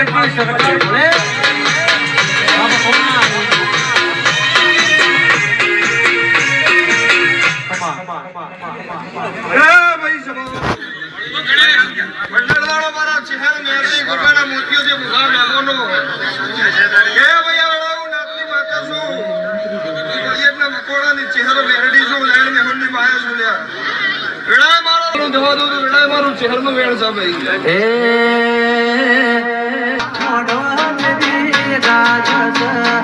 એટલી સરકાર ભલે ભંડળવાળો મારા ચહેર મેરથી ગુરબાના મોતીઓ જે ભૂગા મેલવાનો હે ભૈયા વડાઉ નાતની માતા છું ભૈયાના મકોડાની ચહેરો મેરડી છું લેણ મેહુનની બાય છું લે વેળા મારો જવા દઉં વેળા મારું ચહેરનો વેણ છે ભાઈ time.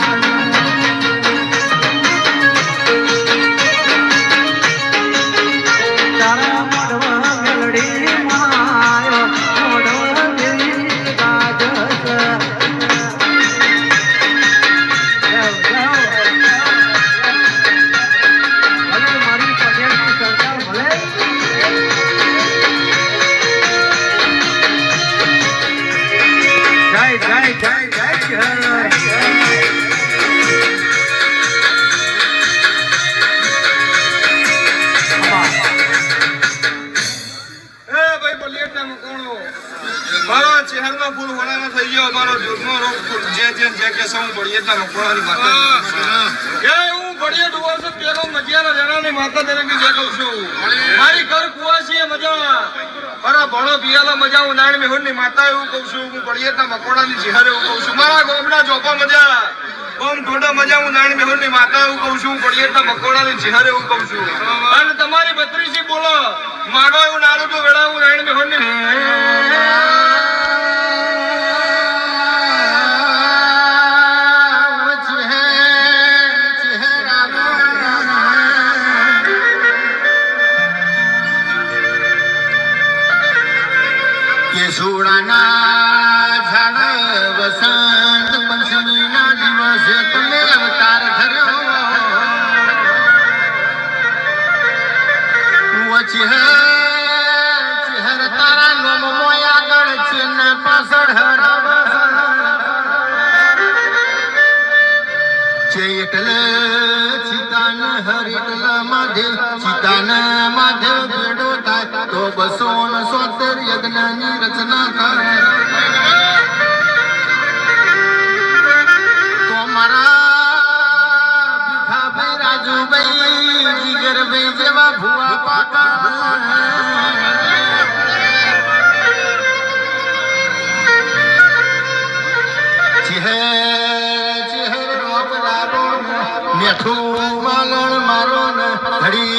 મારો ચહેરનો વડાનો થઈ ગયો મારો જુગનો રોગ જે જે જે કે સૌ બળિયટના મકોણાની માતા કે હું બળિયટ હોવા છું પેલો મજિયાના જણાની માતા તરીકે જે કહું છું. મારી ઘર કુવાસી એ મજા. મારા ભણો પિયાલા મજા હું નારાયણ મેહુરની માતા એવું કહું છું. હું બળિયટના મકોડાની ચહેર એવું કહું છું. મારા ગોમના ચોપા મજા. ઓમ ઠોડા મજા હું નારાયણ મેહુરની માતા એવું કહું છું. બળિયટના મકોડાની ચહેર એવું કહું છું. અને તમારી બત્રીસી બોલો માગો એવું નારું તો વેળા હું નારાયણ મેહુરની કેસુડાના ચિતાન હરિટલ માધેવ ચિતાન માધેવ ભેડો થાય, તો બસો ને સોતેર યજ્ઞની રચના થાય. તો મારા ભીખાભાઈ રાજુભાઈ જીગરભાઈ જેવા ભુવા પાકા મેઠું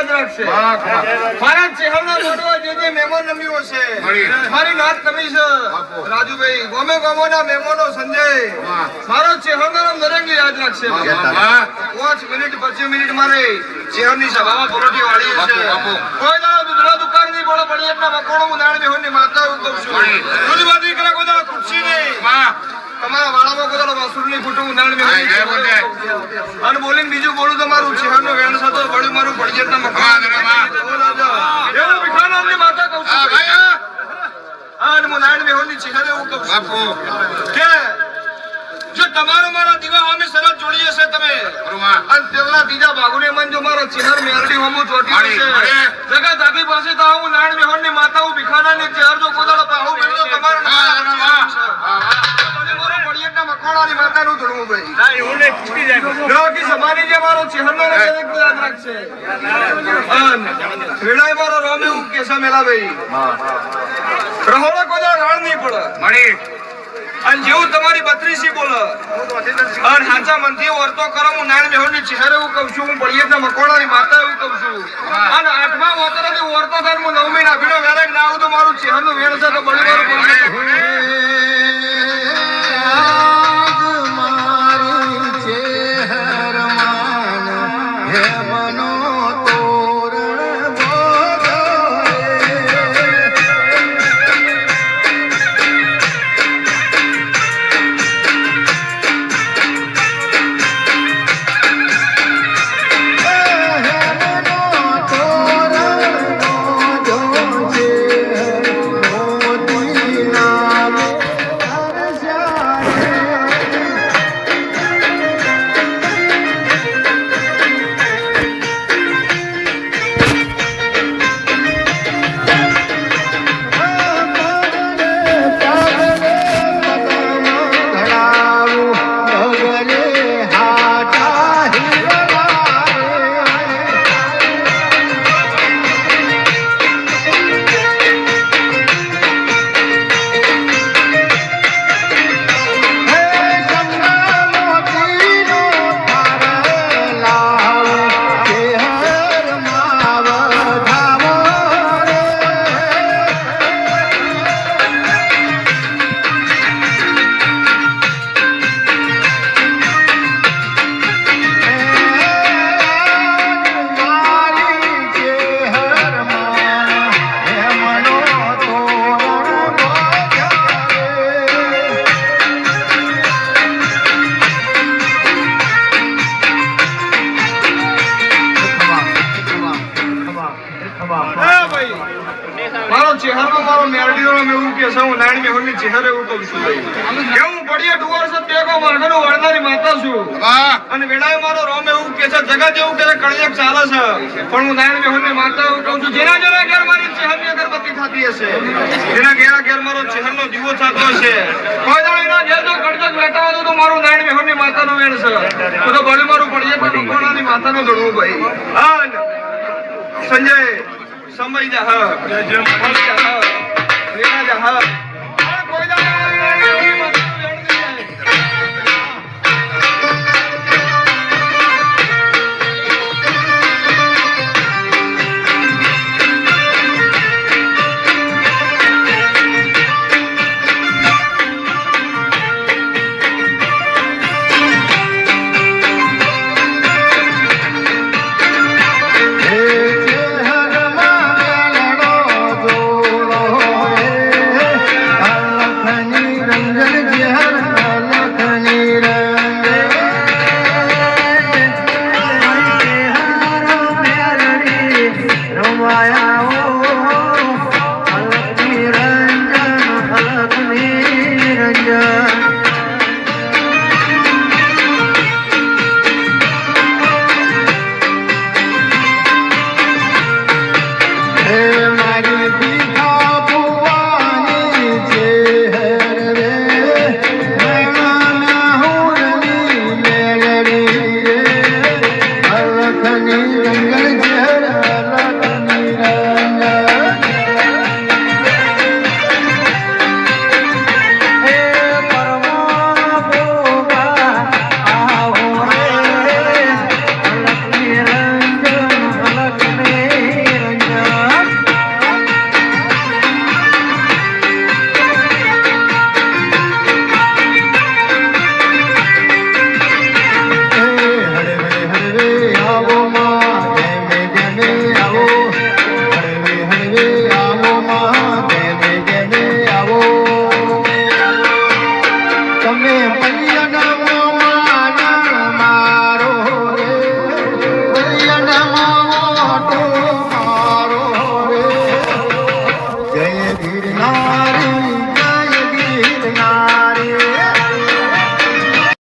યાદ રાખશે. મારા ચહેરા મળવા જે જે મહેમાન નમ્યો છે મારી નાત નમી છે રાજુભાઈ. ગોમે ગોમોના મહેમાનો સંજય. મારો ચહેરો નરેન્દ્ર યાદ રાખશે પાંચ મિનિટ પચીસ મિનિટ મારે ચહેરની સભામાં પરોઠી વાળી છે. કોઈ ના દુધરા દુકાનની બોલો પડી એટલા મકોડો નાણ બેહોની માતા હું કહું છું. દૂધમાંથી કરે કોઈ ખુરશી નહીં. તમારા વાળામાં કોઈ વાસુરની ફૂટું હું નાણ અને બોલીને બીજું બોલું તો મારું વેણ થતો વળી મારું પડિયતના મકાન. એવું ભીખાનામની માતા કહું છું અને હું નારાયણ મેહોરની ચહેરે એવું કહું છું. કે જો તમારો મારા દીવા સરસ જોડી હશે તમે. અને બીજા ભાગોને મન જો મારો ચહેર મેરડી હોમું ચોટી હશે. જગત આખી પાસે તો હું નારાયણ મેહોરની માતા હું ભીખાનાની ચહેર જો કોદાળો પાહુ મેળવો તમારું નામ અને મારો પડિયતના માતાનું ધૂળવું ભાઈ કે સમાની જે મારો ચહેરો ને એક યાદ રાખશે અન વેળાએ મારો રામે એવું કેસા મેલા ભાઈ. રહોળા કોદા રાણ નહીં પડે. અને જેવું તમારી બત્રીસી બોલે. અને હાચા મનથી વર્તો કરો હું નાણ મેહોની ચહેરે એવું કહું છું હું બળિયતના મકોડાની માતા એવું કહું છું. અને આઠમા વતરેથી વર્તો થાય હું નવ મહિના ભીડો વેરાક ના આવું તો મારું ચહેરનું વેણ છે તો બળી મારું ચહેરો મારો મેરડીનો એવું કે છે હું નારાયણ મેહુલની ચહેરો એવું કહું છું કેવું પડીએ ડુવર છે તેગો માર્ગનો વળનારી માતા છું. અને વેળાએ મારો રોમ એવું કે છે જગત એવું કે છે કળિયુગ ચાલે છે. પણ હું નારાયણ મેહુલની માતા એવું કહું છું. જેના જેના ઘેર મારી ચહેરની અગરબત્તી થતી હશે. જેના ઘેરા ઘેર મારો ચહેરનો દીવો થતો હશે. કોઈ દાડો એના ઘેર જો બેઠા હતો તો મારું નારાયણ મેહુલની માતાનો વેણ છે. તો તો ભલે મારું પડીએ તો કોણાની માતાનો ગણવું ભાઈ. હા સંજય સમય જા હ. રેણા જા હ amém